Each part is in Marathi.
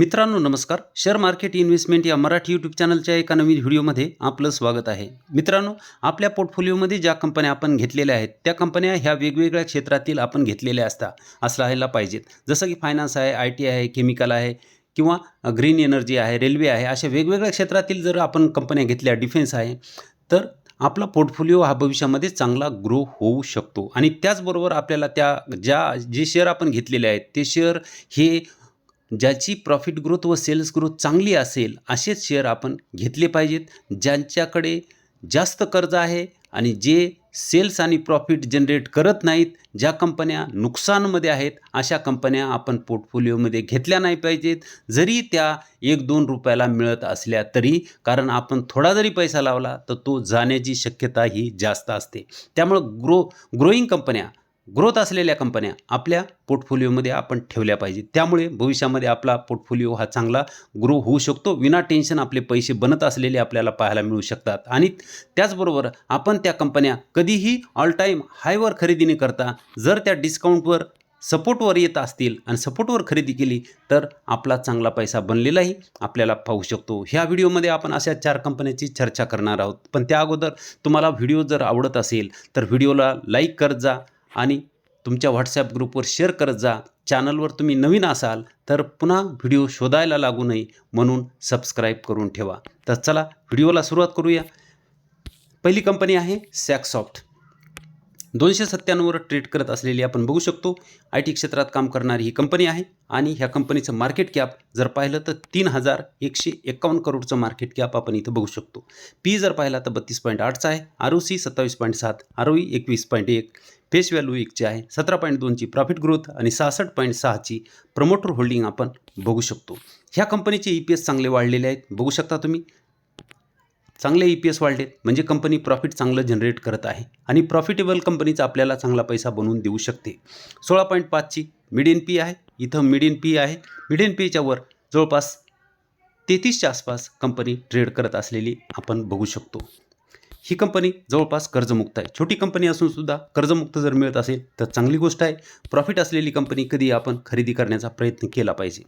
मित्रांनो नमस्कार. शेअर मार्केट इन्व्हेस्टमेंट या मराठी यूट्यूब चॅनलच्या एका नवीन व्हिडिओमध्ये आपलं स्वागत आहे. मित्रांनो आपल्या पोर्टफोलिओमध्ये ज्या कंपन्या आपण घेतलेल्या आहेत त्या कंपन्या ह्या वेगवेगळ्या क्षेत्रातील आपण घेतलेल्या असता असायला पाहिजेत. जसं की फायनान्स आहे आय टी आहे केमिकल आहे किंवा ग्रीन एनर्जी आहे रेल्वे आहे अशा वेगवेगळ्या क्षेत्रातील जर आपण कंपन्या घेतल्या डिफेन्स आहे तर आपला पोर्टफोलिओ हा भविष्यामध्ये चांगला ग्रो होऊ शकतो. आणि त्याचबरोबर आपल्याला त्या ज्या जे शेअर आपण घेतलेले आहेत ते शेअर हे ज्याची प्रॉफिट ग्रोथ व सेल्स ग्रोथ चांगली असेल असेच शेअर आपण घेतले पाहिजेत. ज्यांच्याकडे जास्त कर्ज आहे आणि जे सेल्स आणि प्रॉफिट जनरेट करत नाहीत ज्या कंपन्या नुकसानमध्ये आहेत अशा कंपन्या आपण पोर्टफोलिओमध्ये घेतल्या नाही पाहिजेत. जरी त्या एक दोन रुपयाला मिळत असल्या तरी कारण आपण थोडा जरी पैसा लावला तर तो जाण्याची शक्यता ही जास्त असते. त्यामुळं ग्रो ग्रोईंग कंपन्या ग्रोथ असलेल्या कंपन्या आपल्या पोर्टफोलिओमध्ये आपण ठेवल्या पाहिजे त्यामुळे भविष्यामध्ये आपला पोर्टफोलिओ हा चांगला ग्रो होऊ शकतो. विना टेन्शन आपले पैसे बनत असलेले आपल्याला पाहायला मिळू शकतात. आणि त्याचबरोबर आपण त्या कंपन्या कधीही ऑल टाईम हायवर खरेदी न करता जर त्या डिस्काउंटवर सपोर्टवर येत असतील आणि सपोर्टवर खरेदी केली तर आपला चांगला पैसा बनलेलाही आपल्याला पाहू शकतो. ह्या व्हिडिओमध्ये आपण अशा चार कंपन्याची चर्चा करणार आहोत. पण त्या अगोदर तुम्हाला व्हिडिओ जर आवडत असेल तर व्हिडिओला लाईक करत जा. आणि तुमच्या व्हॉट्सॲप ग्रुपवर शेअर करत जा. चॅनलवर तुम्ही नवीन असाल तर पुन्हा व्हिडिओ शोधायला लागू नये म्हणून सबस्क्राईब करून ठेवा. तर चला व्हिडिओला सुरुवात करूया. पहिली कंपनी आहे सॅकसॉफ्ट दोनशे सत्त्याण्णववर ट्रेड करत असलेली आपण बघू शकतो. आय टी क्षेत्रात काम करणारी ही कंपनी आहे आणि ह्या कंपनीचं मार्केट कॅप जर पाहिलं तर तीन हजार एकशे एकावन्न करोडचं मार्केट कॅप आपण इथं बघू शकतो. पी जर पाहिला तर बत्तीस पॉईंट आठचा आहे. आर ओ सी सत्तावीस पॉईंट सात आर ओ ई एकवीस पॉईंट एक. फेस व्हॅल्यू एकची आहे. सतरा पॉईंट दोनची प्रॉफिट ग्रोथ आणि सहासष्ट पॉईंट सहाची प्रमोटर होल्डिंग आपण बघू शकतो. ह्या कंपनीचे ई पी एस चांगले वाढलेले आहेत. बघू शकता तुम्ही. चांगले ई पी एस वाढले. म्हणजे कंपनी प्रॉफिट चांगलं जनरेट करत आहे आणि प्रॉफिटेबल कंपनीचा आपल्याला चांगला पैसा बनवून देऊ शकते. सोळा पॉईंट पाचची मिडियन पी आहे. इथं मिडियन पी आहे. मिडियन पीच्या वर जवळपास तेहतीसच्या आसपास कंपनी ट्रेड करत असलेली आपण बघू शकतो. ही कंपनी जवळपास कर्जमुक्त आहे. छोटी कंपनी असून सुद्धा कर्जमुक्त जर मिळत असेल तर चांगली गोष्ट आहे. प्रॉफिट असलेली कंपनी कधी आपण खरेदी करण्याचा प्रयत्न केला पाहिजे.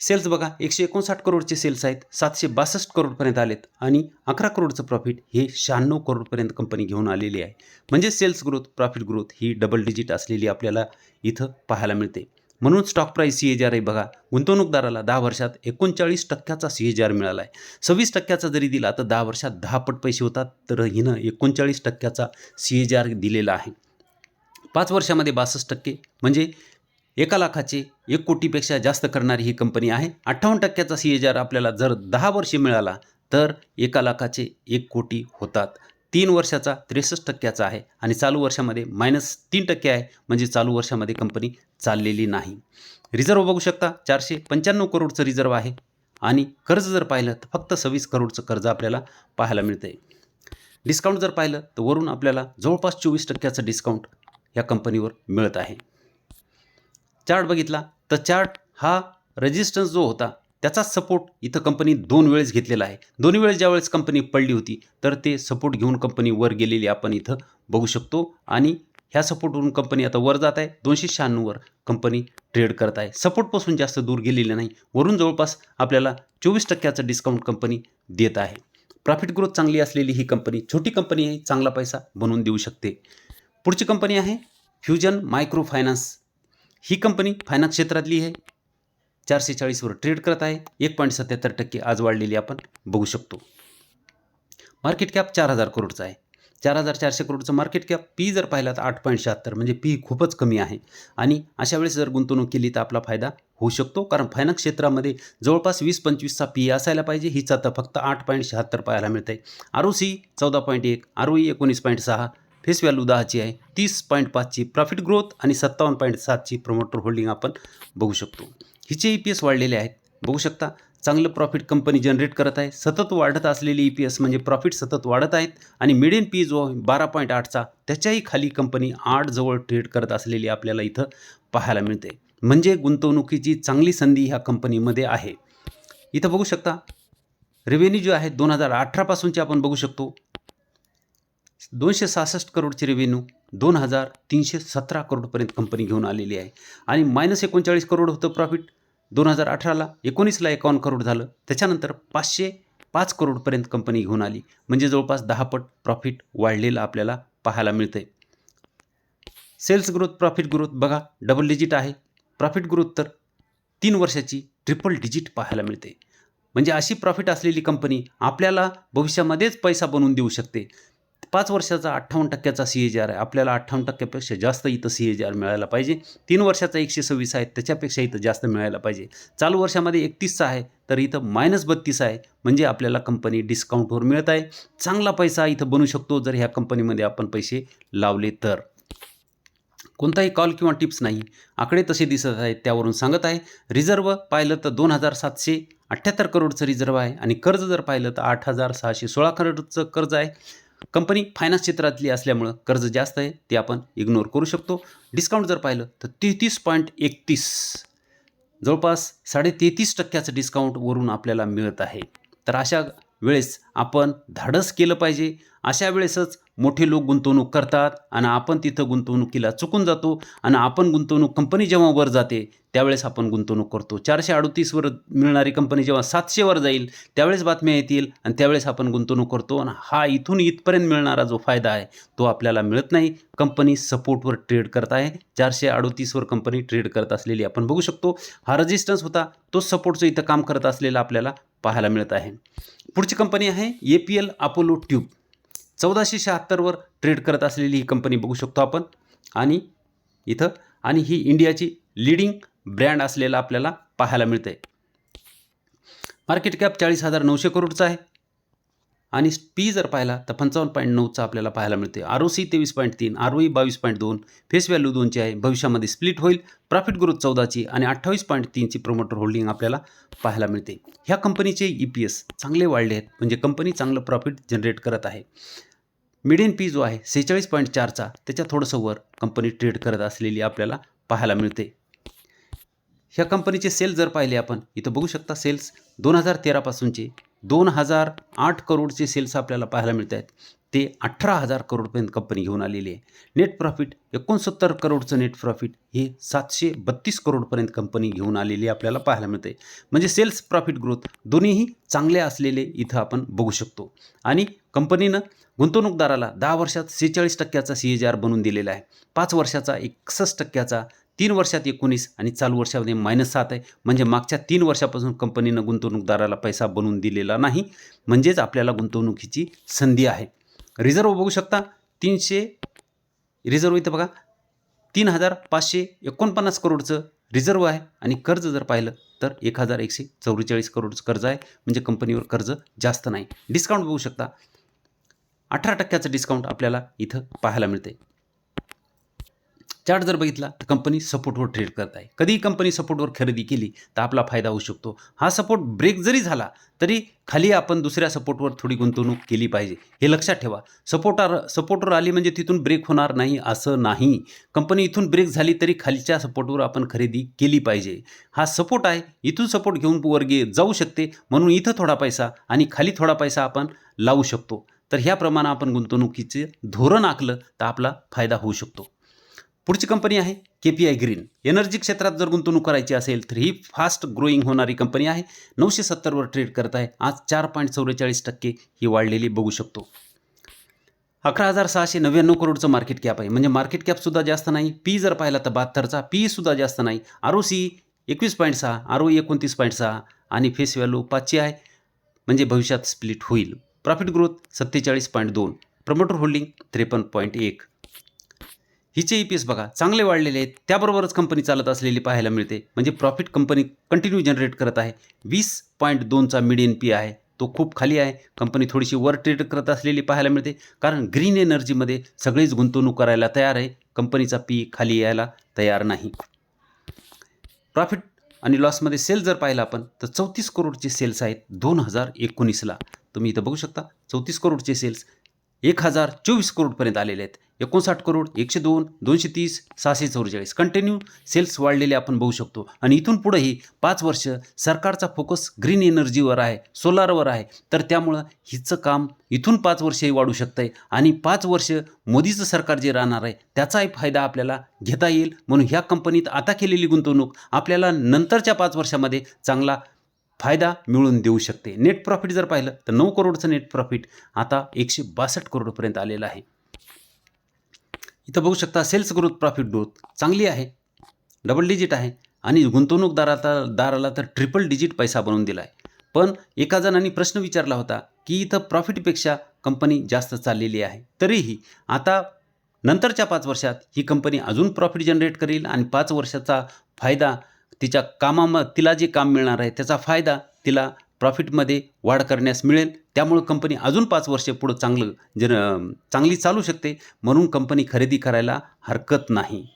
सेल्स बघा एकशे एकोणसाठ करोडचे सेल्स आहेत सातशे बासष्ट करोडपर्यंत आलेत आणि अकरा करोडचं प्रॉफिट हे शहाण्णव करोडपर्यंत कंपनी घेऊन आलेली आहे. म्हणजे सेल्स ग्रोथ प्रॉफिट ग्रोथ ही डबल डिजिट असलेली आपल्याला इथं पाहायला मिळते. म्हणून stock price C H R आहे बघा. गुंतवणूकदाराला दहा वर्षात एकोणचाळीस टक्क्याचा सी एच आर मिळाला आहे सव्वीस टक्क्याचा जरी दिला तर दहा वर्षात दहा पट पैसे होतात तर हिनं एकोणचाळीस टक्क्याचा सी एच आर दिलेला आहे. पाच वर्षामध्ये बासष्ट टक्के म्हणजे एका लाखाचे एक कोटीपेक्षा जास्त करणारी ही कंपनी आहे. अठ्ठावन्न टक्क्याचा सी एच आर आपल्याला जर दहा वर्षे मिळाला तर एका लाखाचे एक कोटी होतात. तीन वर्षाचा त्रेसष्ट टक्क्याचा आहे आणि चालू वर्षामध्ये मायनस तीन टक्के आहे. म्हणजे चालू वर्षामध्ये कंपनी चाललेली नाही. रिझर्व बघू शकता चारशे पंच्याण्णव करोडचं रिझर्व आहे. आणि कर्ज जर पाहिलं तर फक्त सव्वीस करोडचं कर्ज आपल्याला पाहायला मिळतं आहे डिस्काउंट जर पाहिलं तर वरून आपल्याला जवळपास चोवीस टक्क्याचं डिस्काउंट या कंपनीवर मिळत आहे. चार्ट बघितला तर चार्ट हा रेजिस्टन्स जो होता त्याचाच सपोर्ट इथं कंपनी दोन वेळेस घेतलेला आहे. दोन्ही वेळेस ज्यावेळेस कंपनी पडली होती तर ते सपोर्ट घेऊन कंपनी वर गेलेली आपण इथं बघू शकतो. आणि ह्या सपोर्टवरून कंपनी आता वर जात आहे. दोनशे शहाण्णववर कंपनी ट्रेड करत आहे. सपोर्टपासून जास्त दूर गेलेली नाही. वरून जवळपास आपल्याला चोवीस टक्क्याचं डिस्काउंट कंपनी देत आहे. प्रॉफिट ग्रोथ चांगली असलेली ही कंपनी छोटी कंपनी आहे चांगला पैसा बनवून देऊ शकते. पुढची कंपनी आहे फ्युजन मायक्रो फायनान्स ही कंपनी फायनान्स क्षेत्रातली आहे. चारशे चाळीसवर ट्रेड करत आहे. एक पॉईंट सत्याहत्तर टक्के आज वाढलेली आपण बघू शकतो. मार्केट कॅप चार हजार करोडचा आहे. चार हजार चारशे करोडचं मार्केट कॅप पी जर पाहिला तर आठ पॉईंट शहात्तर म्हणजे पी खूपच कमी आहे. आणि अशा वेळेस जर गुंतवणूक केली तर आपला फायदा होऊ शकतो. कारण फायनान्स क्षेत्रामध्ये जवळपास वीस पंचवीसचा पी असायला पाहिजे. हीच आता फक्त आठ पॉईंट शहात्तर पाहायला मिळते आर ओ सी चौदा पॉईंट एक आर ओ ई एकोणीस पॉईंट सहा फेस व्हॅल्यू दहाची आहे. तीस पॉईंट पाचची प्रॉफिट ग्रोथ आणि सत्तावन्न पॉईंट सातची प्रमोटर होल्डिंग आपण बघू शकतो. हिचे ई पी एस वाढलेले आहेत. बघू शकता चांगलं प्रॉफिट कंपनी जनरेट करत आहे. सतत वाढत असलेली ई पी एस म्हणजे प्रॉफिट सतत वाढत आहेत आणि मिडियन पी जो बारा पॉईंट आठचा त्याच्याही खाली कंपनी आठ जवळ ट्रेड करत असलेली आपल्याला इथं पाहायला मिळते. म्हणजे गुंतवणुकीची चांगली संधी ह्या कंपनीमध्ये आहे. इथं बघू शकता रेव्हेन्यू जो आहे दोन हजार अठरापासूनचे आपण बघू शकतो. दोनशे सहासष्ट करोडची रेव्हेन्यू दोन हजार तीनशे सतरा करोडपर्यंत कंपनी घेऊन आलेली आहे. आणि मायनस एकोणचाळीस करोड होतं प्रॉफिट दोन हजार अठराला एकोणीसला एकावन्न करोड झालं. त्याच्यानंतर पाचशे पाच करोडपर्यंत कंपनी घेऊन आली. म्हणजे जवळपास दहा पट प्रॉफिट वाढलेलं आपल्याला पाहायला मिळतंय. सेल्स ग्रोथ प्रॉफिट ग्रोथ बघा डबल डिजिट आहे. प्रॉफिट ग्रोथ तर तीन वर्षाची ट्रिपल डिजिट पाहायला मिळते म्हणजे अशी प्रॉफिट असलेली कंपनी आपल्याला भविष्यामध्येच पैसा बनवून देऊ शकते. पाच वर्षाचा अठ्ठावन्न टक्क्याचा सी एच आर आहे. आपल्याला अठ्ठावन्न टक्क्यापेक्षा जास्त इथं सी एच आर मिळायला पाहिजे. तीन वर्षाचा एकशे सव्वीस आहे त्याच्यापेक्षा इथं जास्त मिळायला पाहिजे. चालू वर्षामध्ये एकतीसचा आहे तर इथं मायनस बत्तीस आहे म्हणजे आपल्याला कंपनी डिस्काउंटवर मिळत आहे. चांगला पैसा इथं बनू शकतो जर ह्या कंपनीमध्ये आपण पैसे लावले तर. कोणताही कॉल किंवा टिप्स नाही. आकडे तसे दिसत आहेत त्यावरून सांगत आहे. रिझर्व पाहिलं तर दोन हजार सातशे अठ्ठ्याहत्तर करोडचं रिझर्व आहे आणि कर्ज जर पाहिलं तर आठ हजार सहाशे सोळा करोडचं कर्ज आहे. कंपनी फायनान्स क्षेत्रातली असल्यामुळं कर्ज जास्त आहे ते आपण इग्नोर करू शकतो. डिस्काउंट जर पाहिलं तर तेहतीस पॉईंट एकतीस. जवळपास साडे तेहतीस टक्क्याचं डिस्काउंट वरून आपल्याला मिळत आहे. तर अशा वेळेस आपण धाडस केलं पाहिजे. अशा वेळेसच मोठे लोक गुंतवणूक करतात आणि आपण तिथं गुंतवणुकीला चुकून जातो आणि आपण गुंतवणूक कंपनी जेव्हा वर जाते त्यावेळेस आपण गुंतवणूक करतो. चारशे अडतीसवर मिळणारी कंपनी जेव्हा सातशेवर जाईल त्यावेळेस बातम्या येतील आणि त्यावेळेस आपण गुंतवणूक करतो आणि हा इथून इथपर्यंत मिळणारा जो फायदा आहे तो आपल्याला मिळत नाही. कंपनी सपोर्टवर ट्रेड करत आहे. चारशे अडतीसवर कंपनी ट्रेड करत असलेली आपण बघू शकतो. हा रजिस्टन्स होता. तो सपोर्टचं इथं काम करत असलेला आपल्याला पाहायला मिळत आहे. पुढची कंपनी आहे A P L Apollo tube चौदाशे शहात्तरवर ट्रेड करत असलेली ही कंपनी बघू शकतो आपण. आणि इथं आणि ही इंडियाची लिडिंग ब्रँड असलेला आपल्याला पाहायला मिळते मार्केट कॅप चाळीस हजार नऊशे करोडचा आहे. आणि पी जर पाहिला तर पंचावन्न पॉईंट नऊचा आपल्याला पाहायला मिळते आर ओ सी तेवीस पॉईंट तीन आर ओ ई बावीस पॉईंट दोन फेस व्हॅल्यू दोनची आहे. भविष्यामध्ये स्प्लिट होईल. प्रॉफिट ग्रोथ चौदाची आणि अठ्ठावीस पॉईंट तीनची प्रोमोटर होल्डिंग आपल्याला पाहायला मिळते ह्या कंपनीचे ई पी एस चांगले वाढले आहेत. म्हणजे कंपनी चांगलं प्रॉफिट जनरेट करत आहे. मिडियन पी जो आहे सेहेचाळीस पॉईंट चारचा त्याच्या थोडंसं वर कंपनी ट्रेड करत असलेली आपल्याला पाहायला मिळते. ह्या कंपनीचे सेल जर पाहिले आपण इथं बघू शकता सेल्स दोन हजार तेरापासूनचे दोन हजार आठ करोडचे सेल्स आपल्याला पाहायला मिळत आहेत. ते अठरा हजार करोडपर्यंत कंपनी घेऊन आलेली आहे. नेट प्रॉफिट एकोणसत्तर करोडचं नेट प्रॉफिट हे सातशे बत्तीस करोडपर्यंत कंपनी घेऊन आलेली आपल्याला पाहायला मिळते. म्हणजे सेल्स प्रॉफिट ग्रोथ दोन्हीही चांगले असलेले इथं आपण बघू शकतो. आणि कंपनीनं गुंतवणूकदाराला दहा वर्षात सेहेचाळीस टक्क्याचा सी ए जी आर बनवून दिलेला आहे. पाच वर्षाचा एकसष्ट टक्क्याचा तीन वर्षात एकोणीस आणि चालू वर्षामध्ये मायनस सात आहे. म्हणजे मागच्या तीन वर्षापासून कंपनीनं गुंतवणूकदाराला पैसा बनवून दिलेला नाही. म्हणजेच आपल्याला गुंतवणुकीची संधी आहे. रिझर्व बघू शकता तीनशे रिझर्व इथं बघा तीन हजार पाचशे एकोणपन्नास करोडचं रिझर्व आहे. आणि कर्ज जर पाहिलं तर एक हजार एकशे चौवेचाळीस करोडचं कर्ज आहे. म्हणजे कंपनीवर कर्ज जास्त नाही. डिस्काउंट बघू शकता अठरा टक्क्याचं डिस्काउंट आपल्याला इथं पाहायला मिळते चार्ट जर बघितला तर कंपनी सपोर्टवर ट्रेड करत आहे कधीही कंपनी सपोर्टवर खरेदी केली तर आपला फायदा होऊ शकतो. हा सपोर्ट ब्रेक जरी झाला तरी खाली आपण दुसऱ्या सपोर्टवर थोडी गुंतवणूक केली पाहिजे. हे लक्षात ठेवा. सपोर्टर सपोर्टवर आली म्हणजे तिथून ब्रेक होणार नाही असं नाही. कंपनी इथून ब्रेक झाली तरी खालीच्या सपोर्टवर आपण खरेदी केली पाहिजे. हा सपोर्ट आहे इथून सपोर्ट घेऊन वर्गीय जाऊ शकते. म्हणून इथं थोडा पैसा आणि खाली थोडा पैसा आपण लावू शकतो. तर ह्याप्रमाणे आपण गुंतवणुकीचे धोरण आखलं तर आपला फायदा होऊ शकतो. पुढची कंपनी आहे K P I green energy क्षेत्रात जर गुंतवणूक करायची असेल तर ही फास्ट ग्रोईंग होणारी कंपनी आहे. नऊशे सत्तरवर ट्रेड करत आहे. आज चार पॉईंट चौवेचाळीस टक्के ही वाढलेली बघू शकतो. अकरा हजार सहाशे नव्याण्णव करोडचं मार्केट कॅप आहे. म्हणजे मार्केट कॅपसुद्धा जास्त नाही. पी जर पाहिला तर बहात्तरचा पीसुद्धा जास्त नाही. आर ओ सी एकवीस पॉईंट सहा आर ओ एकोणतीस पॉईंट सहा आणि फेस व्हॅल्यू पाचशे आहे. म्हणजे भविष्यात स्प्लिट होईल. प्रॉफिट ग्रोथ सत्तेचाळीस पॉईंट दोन प्रमोटर होल्डिंग त्रेपन्न पॉईंट एक. हिचे ई पी एस बघा चांगले वाढलेले आहेत. त्याबरोबरच कंपनी चालत असलेली पाहायला मिळते. म्हणजे प्रॉफिट कंपनी कंटिन्यू जनरेट करत आहे. वीस पॉईंट दोनचा मिडियन पी आहे. तो खूप खाली आहे. कंपनी थोडीशी वर ट्रेड करत असलेली पाहायला मिळते. कारण ग्रीन एनर्जीमध्ये सगळेच गुंतवणूक करायला तयार आहे. कंपनीचा पी खाली यायला तयार नाही. प्रॉफिट आणि लॉसमध्ये सेल जर पाहिला आपण तर चौतीस करोडचे सेल्स आहेत दोन हजार एकोणीसला. तुम्ही इथं बघू शकता. चौतीस करोडचे सेल्स एक हजार चोवीस करोडपर्यंत आलेले आहेत. एकोणसाठ करोड एकशे दोन दोनशे तीस सहाशे चौवेचाळीस. कंटिन्यू सेल्स वाढलेले आपण बघू शकतो. आणि इथून पुढेही पाच वर्ष सरकारचा फोकस ग्रीन एनर्जीवर आहे सोलारवर आहे. तर त्यामुळं हिचं काम इथून पाच वर्षही वाढू शकतं आहे आणि पाच वर्ष मोदीचं सरकार जे राहणार आहे त्याचाही फायदा आपल्याला घेता येईल. म्हणून ह्या कंपनीत आता केलेली गुंतवणूक आपल्याला नंतरच्या पाच वर्षामध्ये चांगला फायदा मिळवून देऊ शकते. नेट प्रॉफिट जर पाहिलं तर नऊ करोडचं नेट प्रॉफिट आता एकशे बासष्ट करोडपर्यंत आलेलं आहे. इथं बघू शकता सेल्स ग्रोथ प्रॉफिट ग्रोथ चांगली आहे. डबल डिजिट आहे आणि गुंतवणूकदाराचा दाराला तर ट्रिपल डिजिट पैसा बनवून दिला आहे पण एका जणांनी प्रश्न विचारला होता की इथं प्रॉफिटपेक्षा कंपनी जास्त चाललेली आहे. तरीही आता नंतरच्या पाच वर्षात ही कंपनी अजून प्रॉफिट जनरेट करेल आणि पाच वर्षाचा फायदा तिच्या कामाम तिला जे काम मिळणार आहे त्याचा फायदा तिला प्रॉफिटमध्ये वाढ करण्यास मिळेल. त्यामुळं कंपनी अजून पाच वर्षे पुढं चांगलं जन चांगली चालू शकते. म्हणून कंपनी खरेदी करायला हरकत नाही.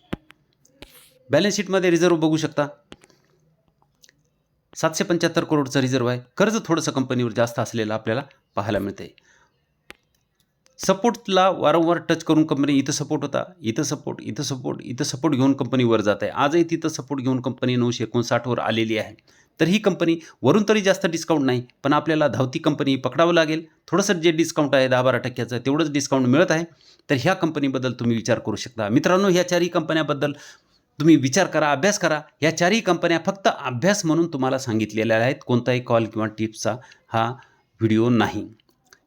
बॅलन्स शीटमध्ये रिझर्व बघू शकता. सातशे पंच्याहत्तर करोडचं रिझर्व आहे. कर्ज थोडंसं कंपनीवर जास्त असलेलं आपल्याला पाहायला मिळतंय. सपोर्टला वारंवार टच करून कंपनी इथं सपोर्ट होता इथं सपोर्ट इथं सपोर्ट इथं सपोर्ट घेऊन कंपनी वर जात आहे. आजही तिथं सपोर्ट घेऊन कंपनी नऊशे एकोणसाठवर आलेली आहे. तर ही कंपनी वरून तरी जास्त डिस्काउंट नाही पण आपल्याला धावती कंपनी पकडावं लागेल. थोडंसं जे डिस्काउंट आहे दहा बारा टक्क्याचं तेवढंच डिस्काउंट मिळत आहे. तर ह्या कंपनीबद्दल तुम्ही विचार करू शकता. मित्रांनो ह्या चारही कंपन्याबद्दल तुम्ही विचार करा अभ्यास करा. या चारही कंपन्या फक्त अभ्यास म्हणून तुम्हाला सांगितलेल्या आहेत. कोणताही कॉल किंवा टिप्सचा हा व्हिडिओ नाही.